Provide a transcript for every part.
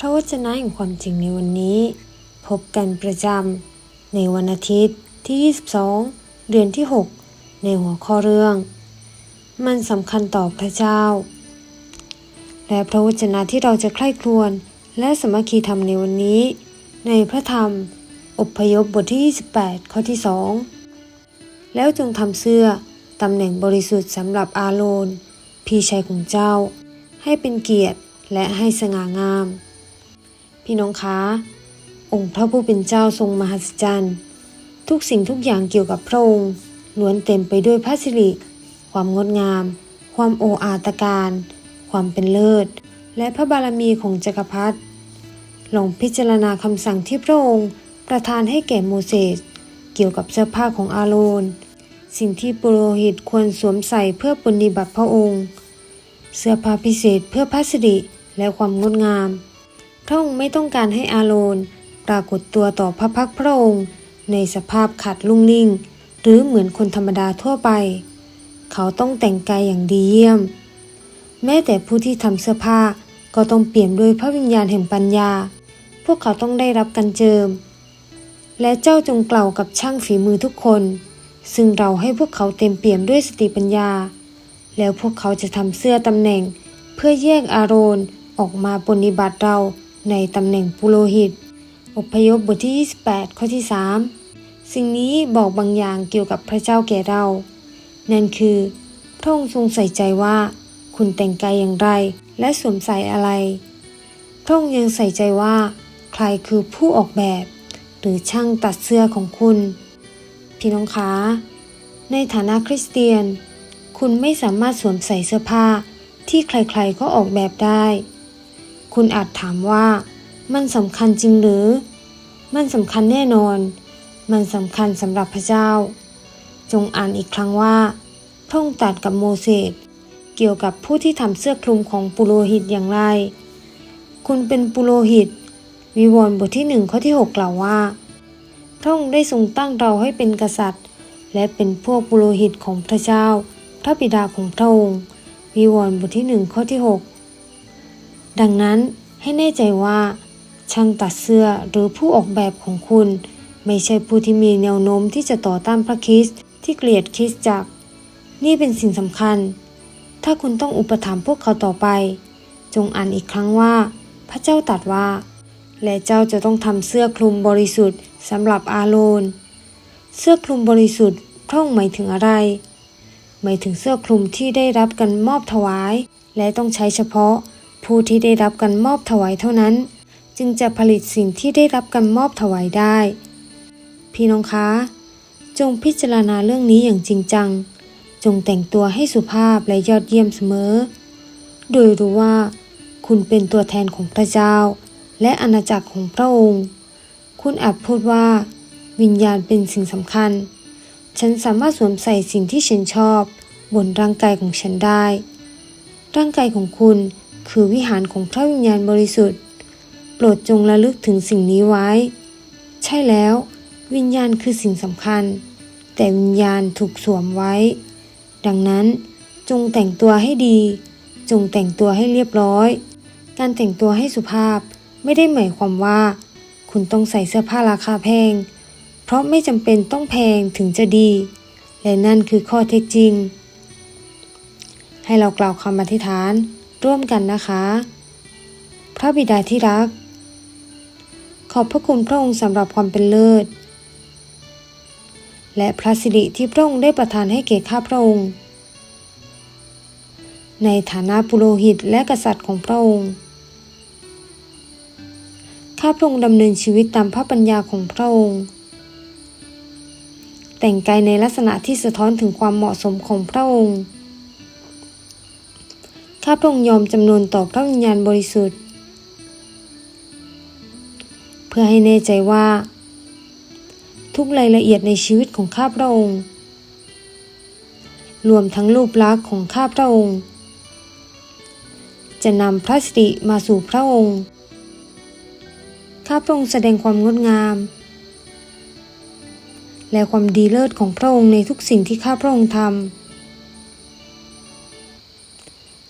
พระวจนะแห่งความจริงในวันนี้ พบกันประจำในวันอาทิตย์ที่ 22 เดือนที่ 6 ในหัวข้อเรื่อง มันสำคัญต่อพระเจ้า และพระวจนะที่เราจะใคร่ครวญและสมัคคีธรรมในวันนี้ ในพระธรรมอพยพบทที่ 28 ข้อที่ 2 แล้วจงทำเสื้อตำแหน่งบริสุทธิ์สำหรับอาโรนพี่ชายของเจ้า ให้เป็นเกียรติและให้สง่างาม พี่น้องคะ องค์พระผู้เป็นเจ้าทรงมหัศจรรย์ ทุกสิ่งทุกอย่างเกี่ยวกับพระองค์ล้วนเต็มไปด้วยพระสิริ ความงดงาม ความโออาตการ ความเป็นเลิศ และพระบารมีของจักรพรรดิลองพิจารณาคำสั่งที่พระองค์ประทานให้แก่โมเสสเกี่ยวกับเสื้อผ้าของอาโรนสิ่งที่ปุโรหิตควรสวมใส่เพื่อปฏิบัติพระองค์ เสื้อผ้าพิเศษเพื่อพระสิริและความงดงาม พระองค์ไม่ต้องการให้อาโรนปรากฏตัวต่อพระพักพระองค์ ในสภาพขาดลุ่งลิ่ง หรือเหมือนคนธรรมดาทั่วไป เขาต้องแต่งกายอย่างดีเยี่ยม แม้แต่ผู้ที่ทำเสื้อผ้าก็ต้องเปี่ยมด้วยพระวิญญาณแห่งปัญญา พวกเขาต้องได้รับการเจิม และเจ้าจงกล่าวกับช่างฝีมือทุกคน ซึ่งเราให้พวกเขาเต็มเปี่ยมด้วยสติปัญญา แล้วพวกเขาจะทำเสื้อตำแหน่ง เพื่อแยกอาโรนออกมาปฏิบัติเรา ในตำแหน่งปุโรหิต อพยพบทที่ 28 ข้อที่ 3 สิ่งนี้บอกบางอย่างเกี่ยวกับพระเจ้าแก่เรา นั่นคือพระองค์ทรงใส่ใจว่า คุณแต่งกายอย่างไรและสวมใส่อะไร พระองค์ยังใส่ใจว่า ใครคือผู้ออกแบบ หรือช่างตัดเสื้อของคุณ พี่น้องคะ ในฐานะคริสเตียน คุณไม่สามารถสวมใส่เสื้อผ้าที่ใครๆก็ออกแบบได้ คุณอาจถามว่า มันสำคัญจริงหรือ มันสำคัญแน่นอน มันสำคัญสำหรับพระเจ้า จงอ่านอีกครั้งว่าพระองค์ตรัสกับโมเสสเกี่ยวกับผู้ที่ทำเสื้อคลุมของปุโรหิตอย่างไร คุณเป็นปุโรหิต วิวรณ์บทที่หนึ่งข้อที่หกกล่าวว่าพระองค์ได้ทรงตั้งเราให้เป็นกษัตริย์ และเป็นพวกปุโรหิตของพระเจ้า พระบิดาของพระองค์ วิวรณ์บทที่หนึ่งข้อที่หก ดังนั้นให้แน่ใจว่า ช่างตัดเสื้อหรือผู้ออกแบบของคุณ ไม่ใช่ผู้ที่มีแนวโน้มที่จะต่อต้านพระคริสต์ที่เกลียดคริสตจักร นี่เป็นสิ่งสำคัญ ถ้าคุณต้องอุปถัมภ์พวกเขาต่อไป จงอ่านอีกครั้งว่า พระเจ้าตรัสว่า และเจ้าจะต้องทำเสื้อคลุมบริสุทธิ์สำหรับอาโรนเสื้อคลุมบริสุทธิ์พระองหมายถึงอะไร หมายถึงเสื้อคลุมที่ได้รับการมอบถวาย และต้องใช้เฉพาะ ผู้ที่ได้รับการมอบถวายเท่านั้น จึงจะผลิตสิ่งที่ได้รับการมอบถวายได้ พี่น้องคะจงพิจารณาเรื่องนี้อย่างจริงจัง จงแต่งตัวให้สุภาพและยอดเยี่ยมเสมอ โดยรู้ว่า คุณเป็นตัวแทนของพระเจ้า และอาณาจักรของพระองค์ คุณอาจพูดว่า วิญญาณเป็นสิ่งสำคัญ ฉันสามารถสวมใส่สิ่งที่ฉันชอบ บนร่างกายของฉันได้ ร่างกายของคุณ คือวิหารของพระวิญญาณบริสุทธิ์ โปรดจงระลึกถึงสิ่งนี้ไว้ ใช่แล้ว วิญญาณคือสิ่งสำคัญ แต่วิญญาณถูกสวมไว้ ดังนั้นจงแต่งตัวให้ดี จงแต่งตัวให้เรียบร้อย การแต่งตัวให้สุภาพไม่ได้หมายความว่า คุณต้องใส่เสื้อผ้าราคาแพง เพราะไม่จำเป็นต้องแพงถึงจะดี และนั่นคือข้อเท็จจริง ให้เรากล่าวคำอธิษฐาน ร่วมกันนะคะ พระบิดาที่รัก ขอบพระคุณพระองค์สำหรับความเป็นเลิศ และพระสิริที่พระองค์ได้ประทานให้แก่ข้าพระองค์ ในฐานะปุโรหิตและกษัตริย์ของพระองค์ข้าพระองค์ดำเนินชีวิตตามพระปัญญาของพระองค์ แต่งกายในลักษณะที่สะท้อนถึงความเหมาะสมของพระองค์ ข้าพระองค์ยอมจำนวนต่อพระวิญญาณบริสุทธิ์ เพื่อให้แน่ใจว่า ทุกรายละเอียดในชีวิตของข้าพระองค์ รวมทั้งรูปลักษณ์ของข้าพระองค์ จะนำพระสิริมาสู่พระองค์ข้าพระองค์แสดงความงดงาม และความดีเลิศของพระองค์ในทุกสิ่งที่ข้าพระองค์ทำ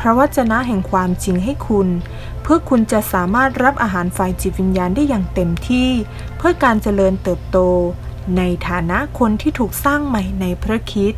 พระวจนะแห่งความจริงให้คุณ เพื่อคุณจะสามารถรับอาหารฝ่ายจิตวิญญาณได้อย่างเต็มที่ เพื่อการเจริญเติบโต ในฐานะคนที่ถูกสร้างใหม่ในพระคิด